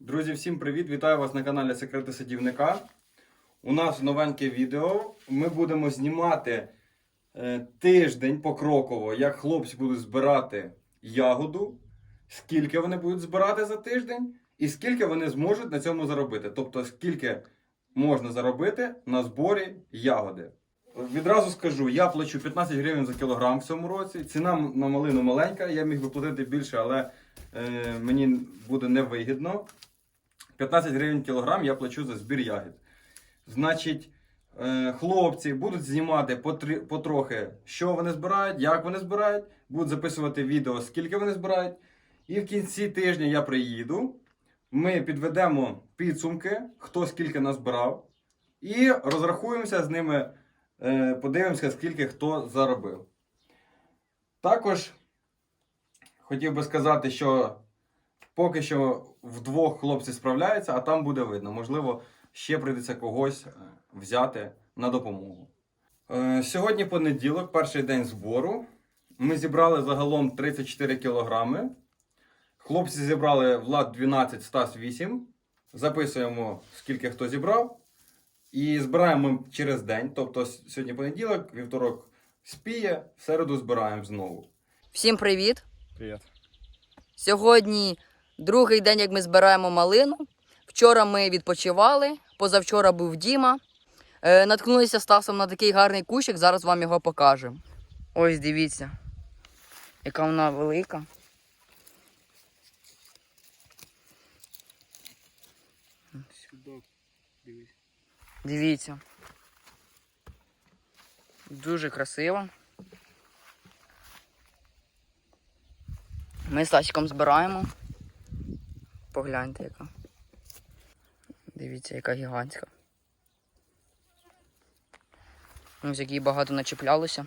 Друзі, всім привіт! Вітаю вас на каналі Секрети Садівника. У нас новеньке відео. Ми будемо знімати е, тиждень покроково, як хлопці будуть збирати ягоду, скільки вони будуть збирати за тиждень, і скільки вони зможуть на цьому заробити. Тобто, скільки можна заробити на зборі ягоди. Відразу скажу, я плачу 15 гривень за кілограм в цьому році. Ціна на малину маленька, я міг би платити більше, але е, мені буде невигідно. 15 гривень кілограм я плачу за збір ягід. Значить, е, хлопці будуть знімати потрохи, що вони збирають, як вони збирають, будуть записувати відео, скільки вони збирають. І в кінці тижня я приїду. Ми підведемо підсумки, хто скільки назбирав, і розрахуємося з ними, е, подивимося, скільки хто заробив. Також хотів би сказати, що поки що вдвох хлопці справляються, а там буде видно. Можливо, ще прийдеться когось е, взяти на допомогу. Е, Сьогодні понеділок, перший день збору. Ми зібрали загалом 34 кілограми. Хлопці зібрали Влад 12, Стас 8. Записуємо, скільки хто зібрав. І збираємо через день. Тобто сьогодні понеділок, вівторок спіє, в середу збираємо знову. Всім привіт! Привіт. Сьогодні другий день, як ми збираємо малину. Вчора ми відпочивали, позавчора був Діма. Е, наткнулися Стасом на такий гарний кущик, зараз вам його покажемо. Ось дивіться, яка вона велика. Дивіться. Дуже красиво. Ми з Стасиком збираємо. Погляньте, яка. Дивіться, яка гігантська. Ось які багато начеплялося.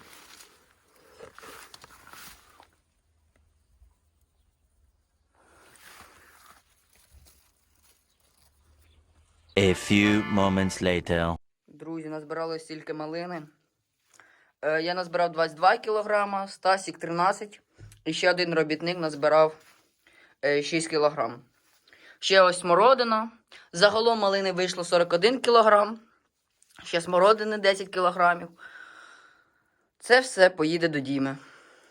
A few moments later. Друзі, назбирали стільки малини. Е, я назбирав 22 кг, Стасік 13 і ще один робітник назбирав е, 6 кг. Ще ось смородина. Загалом малини вийшло 41 кг. Ще смородини 10 кг. Це все поїде до Діми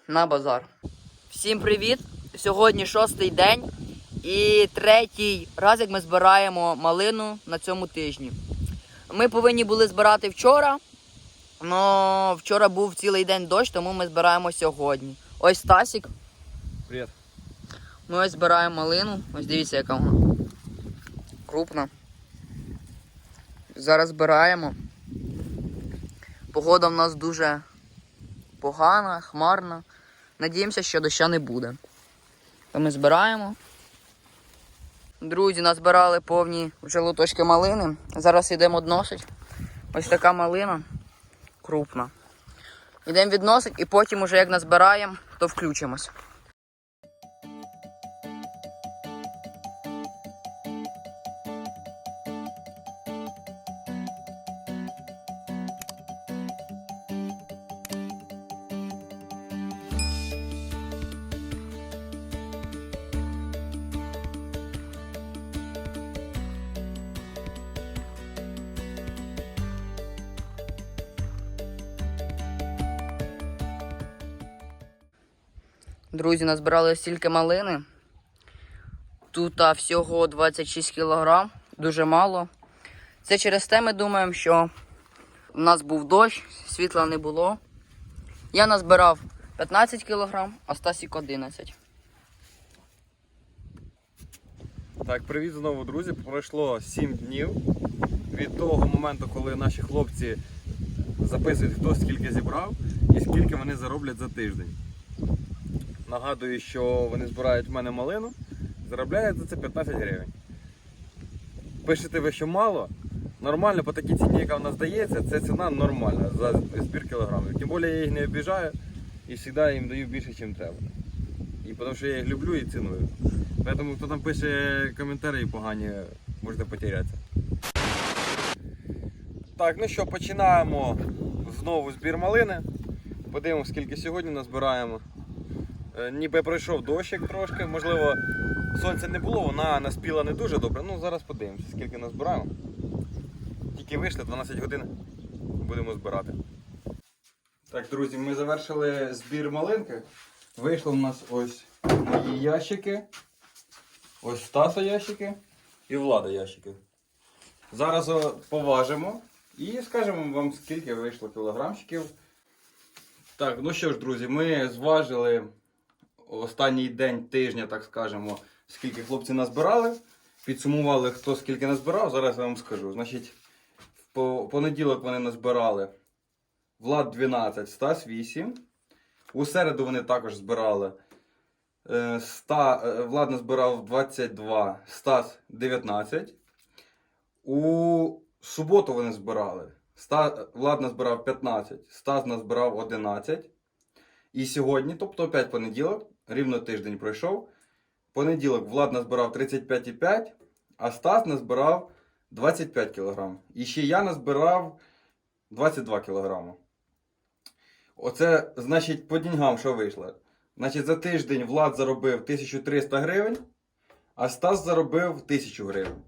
на базар. Всім привіт! Сьогодні шостий день і третій раз, як ми збираємо малину на цьому тижні. Ми повинні були збирати вчора, але вчора був цілий день дощ, тому ми збираємо сьогодні. Ось Стасік. Привіт. Ми ось збираємо малину. Ось дивіться, яка вона. Крупна. Зараз збираємо. Погода в нас дуже погана, хмарна. Надіємося, що доща не буде. То ми збираємо. Друзі, назбирали повні вже лоточки малини. Зараз йдемо відносить. Ось така малина крупна. Йдемо відносить і потім, уже як назбираємо, то включимось. Друзі, назбирали стільки малини. Тут всього 26 кг, дуже мало. Це через те ми думаємо, що в нас був дощ, світла не було. Я назбирав 15 кг, а Стасік 11. Так, привіт знову, друзі. Пройшло 7 днів від того моменту, коли наші хлопці записують, хто скільки зібрав і скільки вони зароблять за тиждень. Нагадую, що вони збирають в мене малину, заробляють за це 15 гривень. Пишете ви, що мало. Нормально, по такій ціні, яка в нас дається, це ціна нормальна за збір кілограмів. Тим більше я їх не обіжаю і завжди їм даю більше, ніж треба. І тому що я їх люблю і ціную. Тому хто там пише коментарі погані, можете потерятися. Так, ну що, починаємо знову збір малини. Подивимося, скільки сьогодні назбираємо. Е, Ніби пройшов дощик трошки, можливо, сонця не було, вона наспіла не дуже добре. Ну, зараз подивимося, скільки назбираємо. Тільки вийшли, 12 годин будемо збирати. Так, друзі, ми завершили збір малинки. Вийшло в нас ось мої ящики. Ось Стаса ящики і Влада ящики. Зараз поважимо і скажемо вам, скільки вийшло кілограмчиків. Так, ну що ж, друзі, ми зважили останній день тижня, так скажемо, скільки хлопці назбирали. Підсумували, хто скільки назбирав. Зараз я вам скажу. Значить, в понеділок вони назбирали Влад 12, Стас 8. У середу вони також збирали. Е, Ста, е, Влад назбирав 22, Стас 19. У суботу вони збирали. Ста, Влад назбирав 15, Стас назбирав 11. І сьогодні, тобто опять понеділок, рівно тиждень пройшов. Понеділок Влад назбирав 35,5, а Стас назбирав 25 кг. І ще я назбирав 22 кг. Оце, значить, по деньгам що вийшло. Значить, за тиждень Влад заробив 1300 гривень, а Стас заробив 1000 гривень.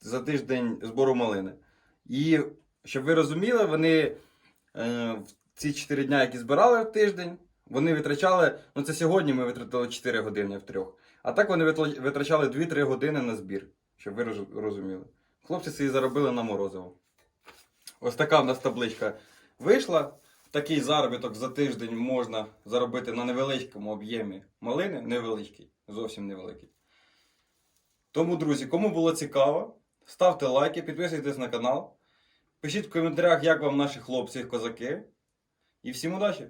За тиждень збору малини. І щоб ви розуміли, вони е, ці 4 дня, які збирали в тиждень, вони витрачали. Ну, це сьогодні ми витратили 4 години в трьох. А так вони витрачали 2-3 години на збір, щоб ви розуміли. Хлопці собі заробили на морозиво. Ось така в нас табличка вийшла. Такий заробіток за тиждень можна заробити на невеличкому об'ємі малини. Невеличкий, зовсім невеликий. Тому, друзі, кому було цікаво, ставте лайки, підписуйтесь на канал. Пишіть в коментарях, як вам наші хлопці, і козаки. І всім удачі!